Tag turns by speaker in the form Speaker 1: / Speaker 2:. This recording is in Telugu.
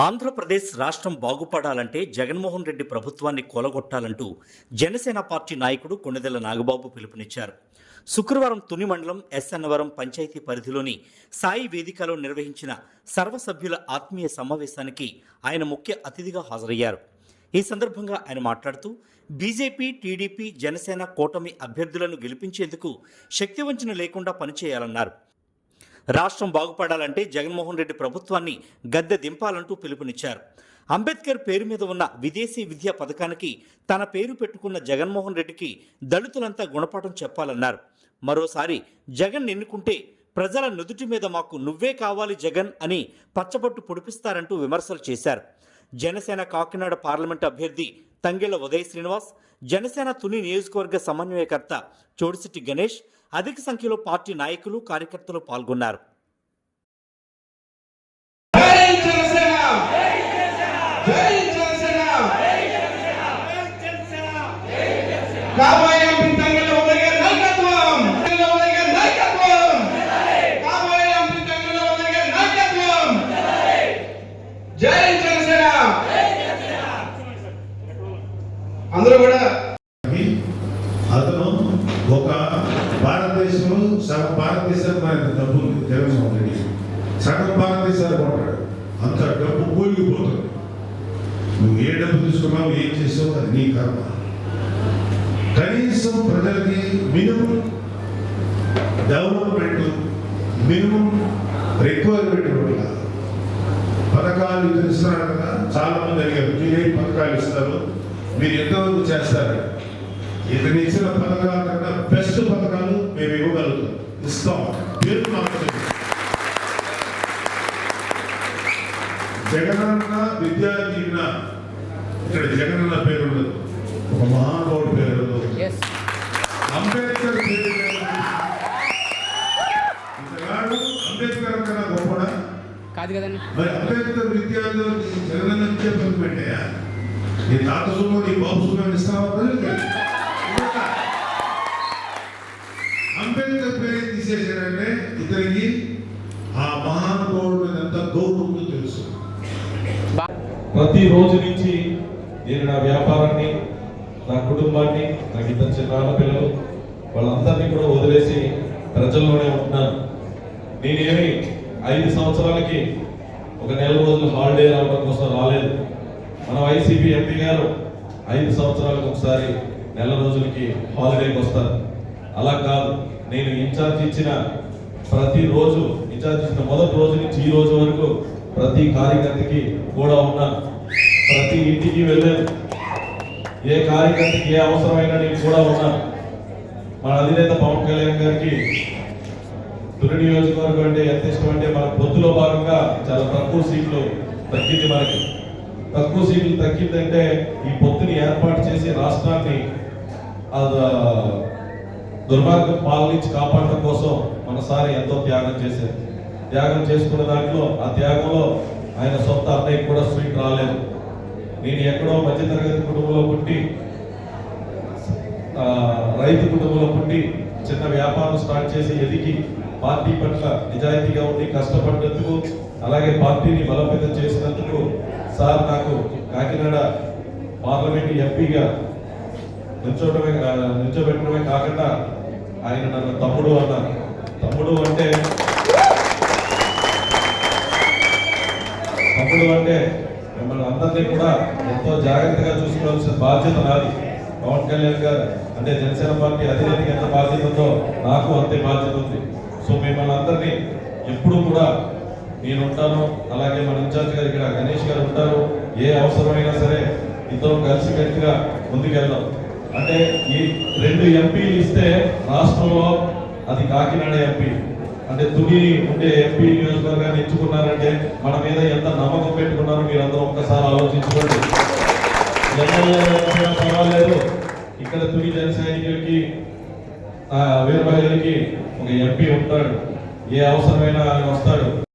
Speaker 1: ఆంధ్రప్రదేశ్ రాష్ట్రం బాగుపడాలంటే జగన్మోహన్ రెడ్డి ప్రభుత్వాన్ని కొలగొట్టాలంటూ జనసేన పార్టీ నాయకుడు కొణిదెల నాగబాబు పిలుపునిచ్చారు. శుక్రవారం తుని మండలం ఎస్ఎన్నవరం పంచాయతీ పరిధిలోని సాయి వేదికలో నిర్వహించిన సర్వసభ్యుల ఆత్మీయ సమావేశానికి ఆయన ముఖ్య అతిథిగా హాజరయ్యారు. ఈ సందర్భంగా ఆయన మాట్లాడుతూ బీజేపీ టీడీపీ జనసేన కూటమి అభ్యర్థులను గెలిపించేందుకు శక్తివంచన లేకుండా పనిచేయాలన్నారు. రాష్ట్రం బాగుపడాలంటే జగన్మోహన్ రెడ్డి ప్రభుత్వాన్ని గద్దె దింపాలంటూ పిలుపునిచ్చారు. అంబేద్కర్ పేరు మీద ఉన్న విదేశీ విద్యా పథకానికి తన పేరు పెట్టుకున్న జగన్మోహన్ రెడ్డికి దళితులంతా గుణపాఠం చెప్పాలన్నారు. మరోసారి జగన్ ఎన్నుకుంటే ప్రజల నుదుటి మీద మాకు నువ్వే కావాలి జగన్ అని పచ్చబొట్టు పొడిపిస్తారంటూ విమర్శలు చేశారు. జనసేన కాకినాడ పార్లమెంట్ అభ్యర్థి తంగెళ్ళ ఉదయ శ్రీనివాస్ జనసేన తుని నియోజకవర్గ సమన్వయకర్త చోడిశెట్టి గణేష్ అధిక సంఖ్యలో పార్టీ నాయకులు కార్యకర్తలు పాల్గొన్నారు.
Speaker 2: జై జనసేన జై జనసేన కాబోయే ఎంపీ తంగెళ్ళ ఉదయ్ గారి నాయకత్వం తంగెళ్ళ ఉదయ్ గారి నాయకత్వం కాబోయే ఎంపీ తంగెళ్ళ ఉదయ్ గారి నాయకత్వం జై జనసేన అందరూ కూడా
Speaker 3: అని అతను ఒక భారతదేశంలో సగం భారతదేశానికి ఆయన డబ్బు ఉంది. జగన్మోహన్ రెడ్డి. సగం భారతదేశానికి ఉంటాడు. అంత డబ్బు కూలిపోతుంది. నువ్వు ఏ డబ్బు తీసుకున్నావు ఏం చేసావు అది నీ కర్మ. కనీసం ప్రజలకి మినిమం డెవలప్మెంట్ మినిమం రిక్వైర్మెంట్ ఉండాలి పథకాలు ఇది ఇస్తున్నారు కదా చాలా మంది అడిగారు మీరు ఏ పథకాలు ఇస్తారు మీరు ఎంతవరకు చేస్తారు? ఇతను ఇచ్చిన పథకాల కన్నా బెస్ట్ పథకాలు మేము ఇవ్వగలుగుతాం. ఇస్తాం పేరు మాకు తెలియదు. జగనన్న విద్యా దీవెన ఇక్కడ జగనన్న పేరు ఉండదు ఒక మహానుభావుడు పేరు ఉండదు అంబేద్కర్ పేరు. ఇతగాడు అంబేద్కర్ కన్నా గొప్పడా
Speaker 4: కాదు కదండి.
Speaker 3: మరి అంబేద్కర్ విద్యార్థులకు జగనన్న విద్యా పథకం పెట్టాయా? నీ తాత సొమ్ము నీ బాబు సొమ్ము ఇస్తావా ప్రజలకి? ఇవ్వక. అంబేద్కర్ పేరు తీసేశారంటే ఇతనికి ఆ మహానుభావుడు మీద ఎంత గౌరవం ఉందో తెలుసు.
Speaker 5: ప్రతి రోజు నుంచి నేను నా వ్యాపారాన్ని నా కుటుంబాన్ని నాకు ఇద్దరు చిన్న పిల్లలు వాళ్ళందరినీ కూడా వదిలేసి ప్రజల్లోనే ఉంటున్నాను. నేనేమి ఐదు సంవత్సరాలకి ఒక నెల రోజులు హాలిడే రావడం కోసం రాలేదు. మన వైసీపీ ఎంపీ గారు ఐదు సంవత్సరాలకు ఒకసారి నెల రోజులకి హాలిడేకి వస్తారు. అలా కాదు. నేను ఇన్ఛార్జ్ ఇచ్చిన ప్రతిరోజు ఇన్ఛార్జ్ ఇచ్చిన మొదటి రోజు నుంచి ఈ రోజు వరకు ప్రతి కార్యకర్తకి కూడా ఉన్నాను ప్రతి ఇంటికి వెళ్ళాను. ఏ కార్యకర్తకి ఏ అవసరమైనా నేను కూడా ఉన్నాను మన అధినేత పవన్ కళ్యాణ్ గారికి తొలి నియోజకవర్గం అంటే ఎంత ఇష్టం అంటే మన పొత్తులో భాగంగా చాలా తక్కువ సీట్లు తగ్గింది మనకి. తక్కువ సీట్లు తగ్గిందంటే ఈ పొత్తుని ఏర్పాటు చేసి రాష్ట్రాన్ని దుర్మార్గం పాల నుంచి కాపాడటం కోసం మనసారి ఎంతో త్యాగం చేశారు. త్యాగం చేసుకున్న దాంట్లో ఆ త్యాగంలో ఆయన సొంత అన్నయ్యకి కూడా స్వీట్ రాలేదు. నేను ఎక్కడో మధ్యతరగతి కుటుంబంలో పుట్టి రైతు కుటుంబంలో పుట్టి చిన్న వ్యాపారం స్టార్ట్ చేసి ఎదిగి పార్టీ పట్ల నిజాయితీగా ఉండి కష్టపడినందుకు అలాగే పార్టీని బలోపేతం చేసినందుకు సార్ నాకు కాకినాడ పార్లమెంట్ ఎంపీగా నిల్చోవడమే నిల్చోబెట్టడమే కాకుండా ఆయన నన్ను తమ్ముడు అన్నారు. తమ్ముడు అంటే తమ్ముడు అంటే మిమ్మల్ని అందరినీ కూడా ఎంతో జాగ్రత్తగా చూసుకోవాల్సిన బాధ్యత నాది. పవన్ కళ్యాణ్ గారు అంటే జనసేన పార్టీ అధినేతకి ఎంత బాధ్యత ఉందో నాకు అంతే బాధ్యత ఉంది. సో మిమ్మల్ని అందరినీ ఎప్పుడు కూడా నేను ఉంటాను అలాగే మన ఇన్ఛార్జ్ గారు ఇక్కడ గణేష్ గారు ఉంటారు. ఏ అవసరమైనా సరే ఇద్దరం కలిసి గట్టిగా ముందుకెళ్దాం. అంటే ఈ రెండు ఎంపీలు ఇస్తే రాష్ట్రంలో అది కాకినాడ ఎంపీ. అంటే తుని ఉండే ఎంపీ నియోజకవర్గాన్ని ఎంచుకున్నారంటే మన మీద ఎంత నమ్మకం పెట్టుకున్నారో మీరందరూ ఒక్కసారి ఆలోచించుకోండి. ఎమ్మెల్యే పర్వాలేదు. ఇక్కడ తుని జన సైనికులకి ఆ, ఒక ఎంపీ ఉంటాడు. ఏ అవసరమైనా ఆయన వస్తాడు.